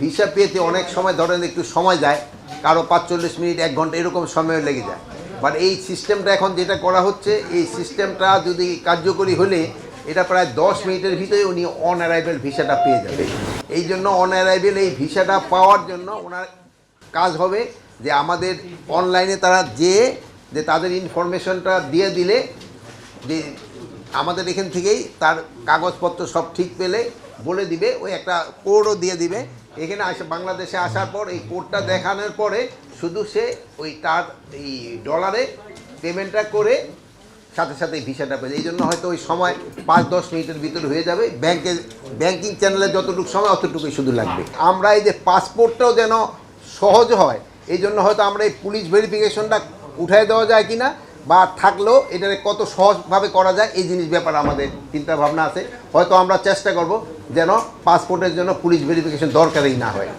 Visa পেতে অনেক সময় ধরেন একটু সময় যায়, কারও পাঁচচল্লিশ মিনিট, এক ঘণ্টা এরকম সময় লেগে যায়। বাট এই সিস্টেমটা এখন যেটা করা হচ্ছে, এই সিস্টেমটা যদি কার্যকরী হলে এটা প্রায় দশ মিনিটের ভিতরে উনি অন অ্যারাইভেল ভিসাটা পেয়ে যাবে। এই জন্য অন অ্যারাইভেল এই ভিসাটা পাওয়ার জন্য ওনার কাজ হবে যে আমাদের অনলাইনে তারা যেয়ে যে তাদের ইনফরমেশনটা দিয়ে দিলে, যে আমাদের এখান থেকেই তার কাগজপত্র সব ঠিক পেলে বলে দিবে, ওই একটা কোডও দিয়ে দিবে। এখানে আসে, বাংলাদেশে আসার পর এই কোডটা দেখানোর পরে শুধু সে ওই তার এই ডলারে পেমেন্টটা করে সাথে সাথে ভিসাটা পেয়ে এই জন্য হয়তো ওই সময় পাঁচ, দশ মিনিটের ভিতরে হয়ে যাবে। ব্যাংকের ব্যাংকিং চ্যানেলে যতটুকু সময়, অতটুকুই শুধু লাগবে। আমরা এই যে পাসপোর্টটাও যেন সহজ হয়, এই জন্য হয়তো আমরা এই পুলিশ ভেরিফিকেশনটা উঠাই দেওয়া যায় কিনা বা থাকলেও এটাকে কত সহজভাবে করা যায়, এই জিনিস ব্যাপারে আমাদের চিন্তা ভাবনা আছে। হয়তো আমরা চেষ্টা করব যেন পাসপোর্টের জন্য পুলিশ ভেরিফিকেশন দরকারই না হয়।